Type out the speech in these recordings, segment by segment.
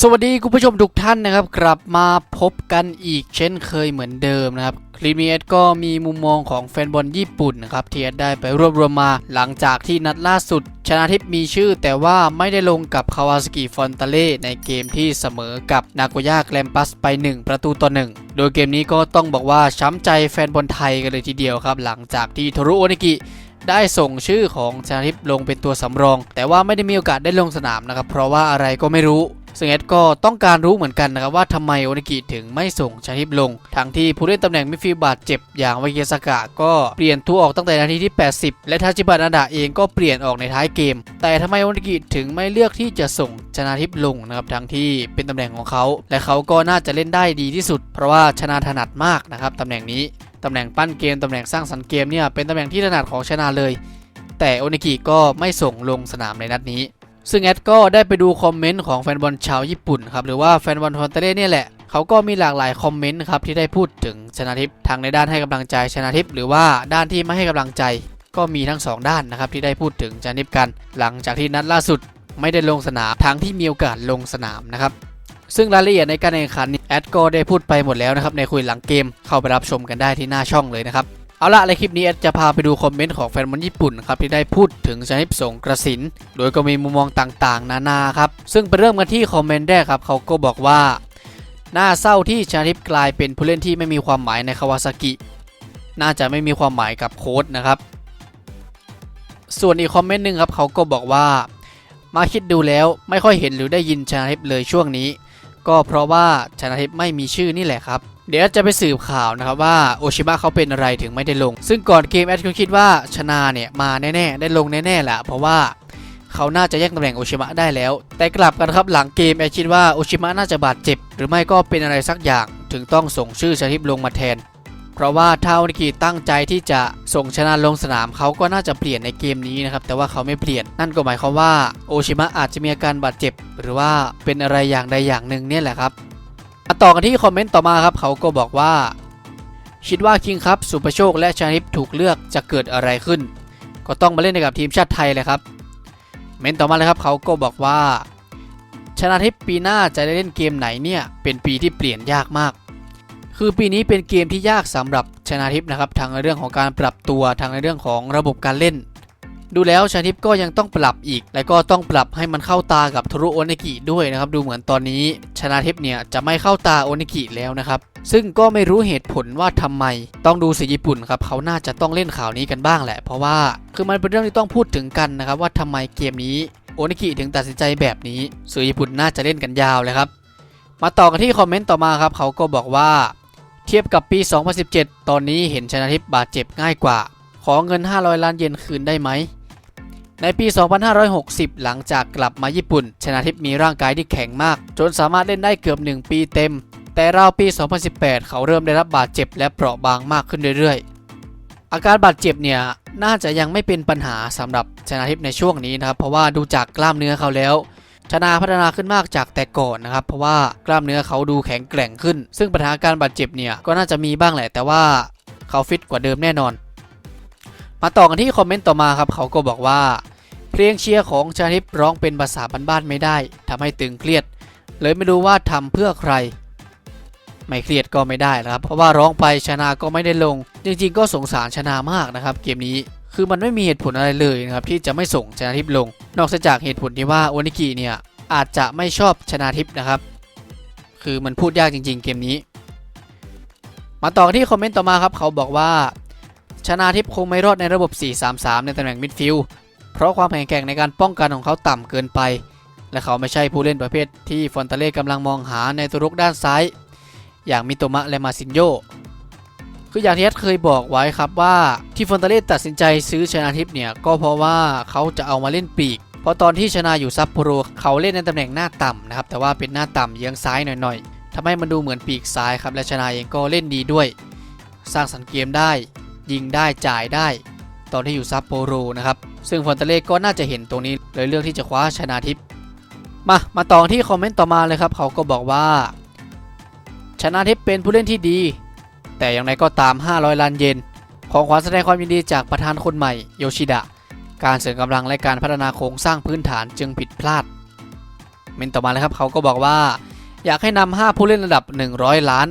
สวัสดีคุณผู้ชมทุกท่านนะครับ กลับมาพบกันอีกเช่นเคยเหมือนเดิมนะครับคลิปนี้เอสก็มีมุมมองของแฟนบอลญี่ปุ่นนะครับที่เอสได้ไปรวบรวมมาหลังจากที่นัดล่าสุด ชนะทิพย์มีชื่อ แต่ว่าไม่ได้ลงกับคาวาสกิฟอนตาเล่ในเกมที่เสมอกับนาโกย่าแกลมปัสไป 1 ประตูต่อ1โดยเกมนี้ก็ต้องบอกว่าช้ำใจแฟนบอลไทยกันเลยทีเดียวครับ หลังจากที่โทรุโอนิกิได้ส่งชื่อของชนาทิพย์ลงเป็นตัวสำรอง แต่ว่าไม่ได้มีโอกาสได้ลงสนามนะครับเพราะว่าอะไรก็ไม่รู้ ซึ่งเอ็ดก็ต้องการรู้เหมือนกันนะครับว่าทำไมโอนิกิถึงไม่ส่งชาทิพลง ทั้งที่ผู้เล่นตำแหน่งมิดฟิลด์บาดเจ็บอย่างวาเกสกะก็เปลี่ยนตัวออกตั้งแต่นาทีที่ 80 และทาจิบะนาดะเองก็เปลี่ยนออกในท้ายเกม แต่ทำไมโอนิกิถึงไม่เลือกที่จะส่งชนาทิพลงนะครับทั้งที่เป็นตำแหน่งของเขา และเขาก็น่าจะเล่นได้ดีที่สุด เพราะว่าชนะถนัดมากนะครับตำแหน่งนี้ตำแหน่งปั้นเกมตำแหน่งสร้างสรรค์เกมเนี่ยเป็นตำแหน่งที่ถนัดของชนะเลย แต่โอนิกิก็ไม่ส่งลงสนามในนัดนี้ ซึ่งแอดก็ได้ไปดูคอมเมนต์ของแฟนบอลชาวญี่ปุ่นครับหรือว่าแฟนบอลฟอนเตเล่เนี่ยแหละเขาก็มีหลากหลายคอมเมนต์ครับที่ได้พูดถึงชนะทิพย์ทั้งในด้านให้กำลังใจชนะทิพย์หรือว่าด้านที่ไม่ให้กำลังใจ ก็มีทั้งสองด้านนะครับที่ได้พูดถึงชนะทิพย์กัน หลังจากที่นัดล่าสุดไม่ได้ลงสนามทั้งที่มีโอกาสลงสนามนะครับซึ่งรายละเอียดในการแข่งขันแอดก็ได้พูดไปหมดแล้วนะครับในคุยหลังเกมเข้าไปรับชมกันได้ที่หน้าช่องเลยนะครับ เอาละในคลิปนี้แอดจะพาไปดูคอมเมนต์ของแฟนบอลญี่ปุ่นครับที่ได้พูดถึงชนิปสงกระสิน โดยก็มีมุมมองต่างๆ นานาครับ ซึ่งไปเริ่มกันที่คอมเมนต์แรกครับเขาก็บอกว่า น่าเศร้าที่ชาทิปกลายเป็นผู้เล่นที่ไม่มีความหมายในคาวาซากิ น่าจะไม่มีความหมายกับโค้ดนะครับ ส่วนอีกคอมเมนต์หนึ่งครับเขาก็บอกว่า มาคิดดูแล้วไม่ค่อยเห็นหรือได้ยินชาทิปเลยช่วงนี้ ก็เพราะว่าชนะทิพไม่มีชื่อนี่แหละครับ เดี๋ยวจะไปสืบข่าวนะครับว่าโอชิมะเขาเป็นอะไรถึงไม่ได้ลง ซึ่งก่อนเกมแอดก็คิดว่าชนาเนี่ยมาแน่ๆ ได้ลงแน่ๆแหละเพราะว่าเขาน่าจะแย่งตำแหน่งโอชิมะได้แล้ว แต่กลับกันครับหลังเกมแอดคิดว่าโอชิมะน่าจะบาดเจ็บ หรือไม่ก็เป็นอะไรสักอย่างถึงต้องส่งชื่อชนะทิพย์ลงมาแทน เพราะว่าถ้าโอนิกิตั้งใจที่จะส่งชนะลงสนามเขาก็น่าจะเปลี่ยนในเกมนี้นะครับแต่ว่าเขาไม่เปลี่ยนนั่นก็หมายความว่าโอชิมะอาจจะมีอาการบาดเจ็บ หรือว่าเป็นอะไรอย่างใดอย่างหนึ่งเนี่ยแหละครับ ต่อกันที่คอมเมนต์ต่อมาครับเขาก็บอกว่า คิดว่าคิงครับสุประโชคและชานิปถูกเลือกจะเกิดอะไรขึ้น ก็ต้องมาเล่นกับทีมชาติไทยเลยครับ เมนต์ต่อมาเลยครับเขาก็บอกว่า ชนะทิพย์ปีหน้าจะได้เล่นเกมไหนเนี่ยเป็นปีที่เปลี่ยนยากมาก คือปีนี้เป็นเกมที่ยากสำหรับชนะทิพย์นะครับทั้งในเรื่องของการปรับตัวทั้งในเรื่องของระบบการเล่น ดูแล้วชาทิพย์ก็ยังต้องปรับอีก และก็ต้องปรับให้มันเข้าตากับทรุโอนิกิด้วยนะครับ ดูเหมือนตอนนี้ชนาทิพย์เนี่ยจะไม่เข้าตาโอนิกิแล้วนะครับ ซึ่งก็ไม่รู้เหตุผลว่าทำไม ต้องดูสื่อญี่ปุ่นครับเขาน่าจะต้องเล่นข่าวนี้กันบ้างแหละ เพราะว่าคือมันเป็นเรื่องที่ต้องพูดถึงกันนะครับว่าทำไมเกมนี้โอนิกิถึงตัดสินใจแบบนี้ สื่อญี่ปุ่นน่าจะเล่นกันยาวเลยครับ มาต่อกันที่คอมเมนต์ต่อมาครับเขาก็บอกว่า เทียบกับปี 2017 ตอนนี้เห็นชนาทิพย์บาดเจ็บง่ายกว่า ขอเงิน 500 ล้านเยนคืนได้ไหม ในปี 2560 หลังจากกลับมาญี่ปุ่น ชนาทิพย์มีร่างกายที่แข็งมาก จนสามารถเล่นได้เกือบ 1 ปีเต็ม แต่ราวปี 2018 เขาเริ่มได้รับบาดเจ็บและเปราะบางมากขึ้นเรื่อยๆ อาการบาดเจ็บเนี่ยน่าจะยังไม่เป็นปัญหาสำหรับชนาทิพย์ในช่วงนี้นะครับ เพราะว่าดูจากกล้ามเนื้อเขาแล้ว ชนาพัฒนาขึ้นมากจากแต่ก่อนนะครับ เพราะว่ากล้ามเนื้อเขาดูแข็งแกร่งขึ้น ซึ่งปัญหาการบาดเจ็บเนี่ยก็น่าจะมีบ้างแหละ แต่ว่าเขาฟิตกว่าเดิมแน่นอน มาต่อกันที่คอมเมนต์ต่อมาครับเขาก็บอกว่า เพลงเชียร์ของชาทิพย์ร้องเป็นภาษาบ้านๆไม่ได้ทำให้ตึงเครียด เลยไม่รู้ว่าทำเพื่อใคร ไม่เครียดก็ไม่ได้นะครับ เพราะว่าร้องไปชนะก็ไม่ได้ลง จริงๆ ก็สงสารชนะมากนะครับ เกมนี้คือมันไม่มีเหตุผลอะไรเลยนะครับที่จะไม่ส่งชนะทิพลง นอกจากเหตุผลที่ว่าโอนิกิเนี่ยอาจจะไม่ชอบชนะทิพนะครับ คือมันพูดยากจริง ๆ เกมนี้ มาต่อที่คอมเมนต์ต่อมาครับเขาบอกว่าชนะทิพคงไม่รอดในระบบ 4-3-3 ในตำแหน่งมิดฟิลด์ เพราะความแข็งแกร่งในการป้องกันของเขาต่ำเกินไป และเขาไม่ใช่ผู้เล่นประเภทที่ฟอนตาเล่กำลังมองหาในตัวรุกด้านซ้าย อย่างมิโตมะและมาซินโยคืออย่างที่แอดเคยบอกไว้ครับว่าที่ฟอนตาเล่ตัดสินใจซื้อชนาทิพย์เนี่ยก็เพราะว่าเขาจะเอามาเล่นปีก เพราะตอนที่ชนาอยู่ซัปโปโรเขาเล่นในตำแหน่งหน้าต่ำนะครับแต่ว่าเป็นหน้าต่ำเยื้องซ้ายหน่อยๆทำให้มันดูเหมือนปีกซ้ายครับและชนาเองก็เล่นดีด้วย สร้างสรรค์เกมได้ ยิงได้จ่ายได้ ตอนที่อยู่ซัปโปโรนะครับ ซึ่งฟอนเตเล่ก็น่าจะเห็นตรงนี้เลยเลือกที่จะคว้าชนะทิพย์มามาต่อที่คอมเมนต์ต่อมาเลยครับเขาก็บอกว่า ชนะทิพย์เป็นผู้เล่นที่ดี แต่อย่างไรก็ตาม 500 ล้านเยนของขวัญแสดงความยินดีจากประธานคนใหม่โยชิดะ การเสริมกำลังและการพัฒนาโครงสร้างพื้นฐานจึงผิดพลาด เมนต่อมาเลยครับเขาก็บอกว่า อยากให้นำ5ผู้เล่นระดับ 100 ล้าน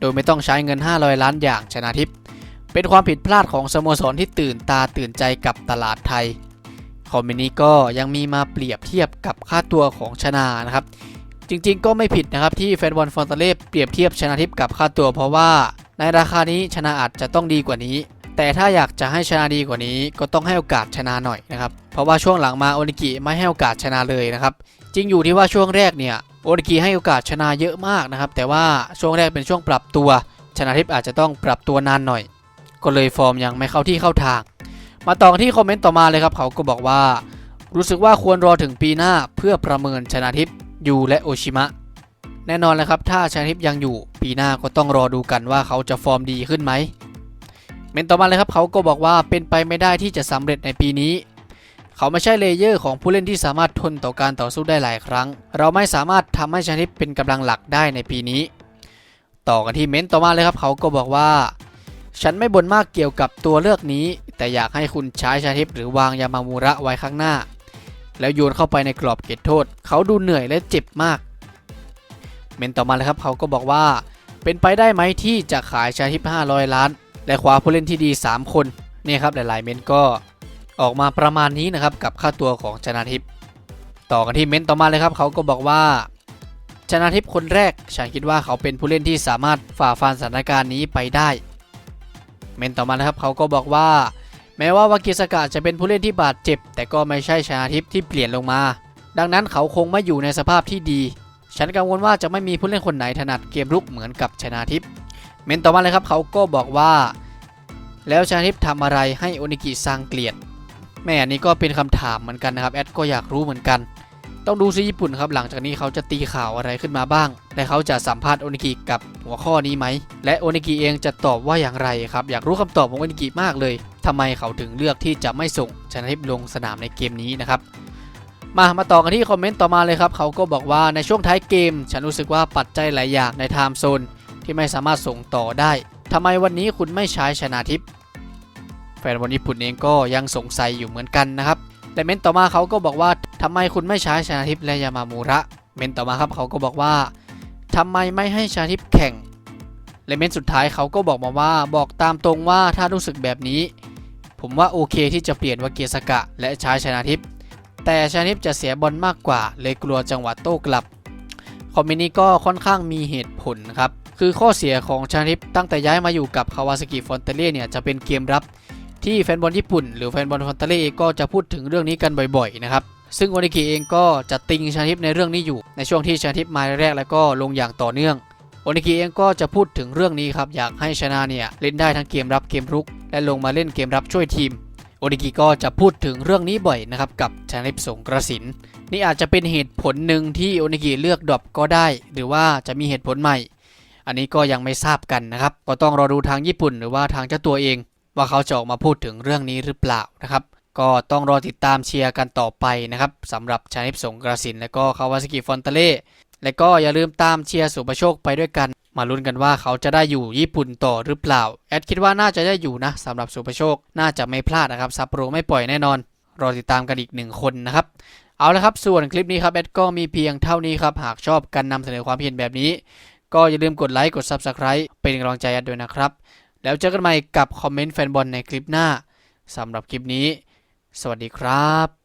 โดยไม่ต้องใช้เงิน 500 ล้านอย่างชนะทิพย์ เป็นความผิดพลาดของสโมสรที่ตื่นตาตื่นใจกับตลาดไทย คอมเมนต์นี้ก็ยังมีมาเปรียบเทียบกับค่าตัวของชนานะครับ จริงๆก็ไม่ผิดนะครับที่แฟนบอลฟอนตาเล่เปรียบเทียบชนะทิพย์กับค่าตัว เพราะว่าในราคานี้ชนะอาจจะต้องดีกว่านี้ แต่ถ้าอยากจะให้ชนะดีกว่านี้ ก็ต้องให้โอกาสชนะหน่อยนะครับ เพราะว่าช่วงหลังมาโอนิกิไม่ให้โอกาสชนะเลยนะครับ จริงอยู่ที่ว่าช่วงแรกเนี่ยโอนิกิให้โอกาสชนะเยอะมากนะครับ แต่ว่าช่วงแรกเป็นช่วงปรับตัว ชนะทิพย์อาจจะต้องปรับตัวนานหน่อย ก็เลยฟอร์มยังไม่เข้าที่เข้าทาง มาต่อที่คอมเมนต์ต่อมาเลยครับเขาก็บอกว่า รู้สึกว่าควรรอถึงปีหน้าเพื่อประเมินชนะทิพย์ยูและโอชิมะ แน่นอนแล้วครับ ถ้าชนะทิพย์ยังอยู่ ปีหน้าก็ต้องรอดูกันว่าเขาจะฟอร์มดีขึ้นไหมเมนต่อมาเลยครับเขาก็บอกว่าเป็นไปไม่ได้ที่จะสำเร็จในปีนี้ เขาไม่ใช่เลเยอร์ของผู้เล่นที่สามารถทนต่อการต่อสู้ได้หลายครั้ง เราไม่สามารถทำให้ชนะทิพย์เป็นกำลังหลักได้ในปีนี้ ต่อกันที่เมนต่อมาเลยครับเขาก็บอกว่า ฉันไม่บ่นมากเกี่ยวกับตัวเลือกนี้ แต่อยากให้คุณใช้ชาทิพย์หรือวางยามามูระไว้ข้างหน้า แล้วโยนเข้าไปในกรอบเขตโทษ เขาดูเหนื่อยและเจ็บมาก เมนต่อมาเลยครับเขาก็บอกว่า เป็นไปได้ไหมที่จะขายชาทิพย์500 ล้าน และคว้าผู้เล่นที่ดี 3 คนนี่ครับหลายๆ เมนก็ออกมาประมาณนี้นะครับกับค่าตัวของชนาทิพย์ต่อกันที่เมนต่อมาเลยครับเขาก็บอกว่าชนาทิพย์คนแรก ฉันคิดว่าเขาเป็นผู้เล่นที่สามารถฝ่าฟันสถานการณ์นี้ไปได้ เมนต์ต่อมานะครับเขาก็บอกว่า แม้ว่าวากิสกะจะเป็นผู้เล่นที่บาดเจ็บ แต่ก็ไม่ใช่ชนาทิพย์ที่เปลี่ยนลงมา ดังนั้นเขาคงไม่อยู่ในสภาพที่ดี ฉันกังวลว่าจะไม่มีผู้เล่นคนไหนถนัดเกมรุกเหมือนกับชนาทิพย์เมนต์ต่อมาเลยครับเขาก็บอกว่า แล้วชนาทิพย์ทำอะไรให้โอนิกิซังเกลียดแม่อันนี้ก็เป็นคำถามเหมือนกันนะครับแอดก็อยากรู้เหมือนกัน ต้องดูซิญี่ปุ่นครับหลังจากนี้เขาจะตีข่าวอะไรขึ้นมาบ้าง และเขาจะสัมภาษณ์โอนิกิกับหัวข้อนี้ไหม และโอนิกิเองจะตอบว่าอย่างไรครับ อยากรู้คำตอบของโอนิกิมากเลยทำไมเขาถึงเลือกที่จะไม่ส่งชนะทิพย์ลงสนามในเกมนี้นะครับมา มาต่อกันที่คอมเมนต์ต่อมาเลยครับ เขาก็บอกว่าในช่วงท้ายเกม ฉันรู้สึกว่าปัจจัยหลายอย่างในไทม์โซนที่ไม่สามารถส่งต่อได้ทำไมวันนี้คุณไม่ใช้ชนะทิพย์แฟนบอลญี่ปุ่นเองก็ยังสงสัยอยู่เหมือนกันนะครับ แต่เมนต์ต่อมาเขาก็บอกว่าทำไมคุณไม่ใช้ชนาทิพและยามามูระ เมนต์ต่อมาครับเขาก็บอกว่าทำไมไม่ให้ชนาทิพแข่ง และเมนต์สุดท้ายเขาก็บอกมาว่าบอกตามตรงว่าถ้ารู้สึกแบบนี้ ผมว่าโอเคที่จะเปลี่ยนวาเกียสกะ และใช้ชนาทิพแต่ชนาทิพจะเสียบอลมากกว่า เลยกลัวจังหวะโต้กลับคอมเมนต์นี้ก็ค่อนข้างมีเหตุผลครับคือข้อเสียของชนาทิพตั้งแต่ย้ายมาอยู่กับคาวาซากิฟอนเตเล่เนี่ยจะเป็นเกมรับ ที่แฟนบอลญี่ปุ่น หรือแฟนบอลฟอนตาเล่ก็จะพูดถึงเรื่องนี้กันบ่อยๆนะครับซึ่งโอนิกิเองก็จะติงชาทิพในเรื่องนี้อยู่ ในช่วงที่ชาทิพมาแรกแล้วก็ลงอย่างต่อเนื่องโอนิกิเองก็จะพูดถึงเรื่องนี้ครับอยากให้ชนะเนี่ยเล่นได้ทั้งเกมรับเกมรุก และลงมาเล่นเกมรับช่วยทีมโอนิกิก็จะพูดถึงเรื่องนี้บ่อยนะครับกับชาทิพสงกระสินนี่อาจจะเป็นเหตุผลหนึ่งที่โอนิกิเลือกดรอปก็ได้ หรือว่าจะมีเหตุผลใหม่ อันนี้ก็ยังไม่ทราบกันนะครับก็ต้องรอดูทางญี่ปุ่น หรือว่าทางเจ้าตัวเอง ว่าเขาจะออกมาพูดถึงเรื่องนี้หรือเปล่านะครับ ก็ต้องรอติดตามเชียร์กันต่อไปนะครับสำหรับชานิพสงกระสิน และก็คาวาสกิฟอนเตเล่และก็อย่าลืมตามเชียร์สุประโชคไปด้วยกัน มาลุ้นกันว่าเขาจะได้อยู่ญี่ปุ่นต่อหรือเปล่า แอดคิดว่าน่าจะได้อยู่นะสำหรับสุประโชคน่าจะไม่พลาดนะครับซัปโปรไม่ปล่อยแน่นอน รอติดตามกันอีกหนึ่งคนนะครับเอาละครับ ส่วนคลิปนี้ครับแอดก็มีเพียงเท่านี้ครับ หากชอบการนำเสนอความเห็นแบบนี้ ก็อย่าลืมกดไลค์ กด Subscribe เป็นกำลังใจแอดด้วยนะครับ แล้วเจอกันใหม่กับคอมเมนต์แฟนบอลในคลิปหน้าสำหรับคลิปนี้ สวัสดีครับ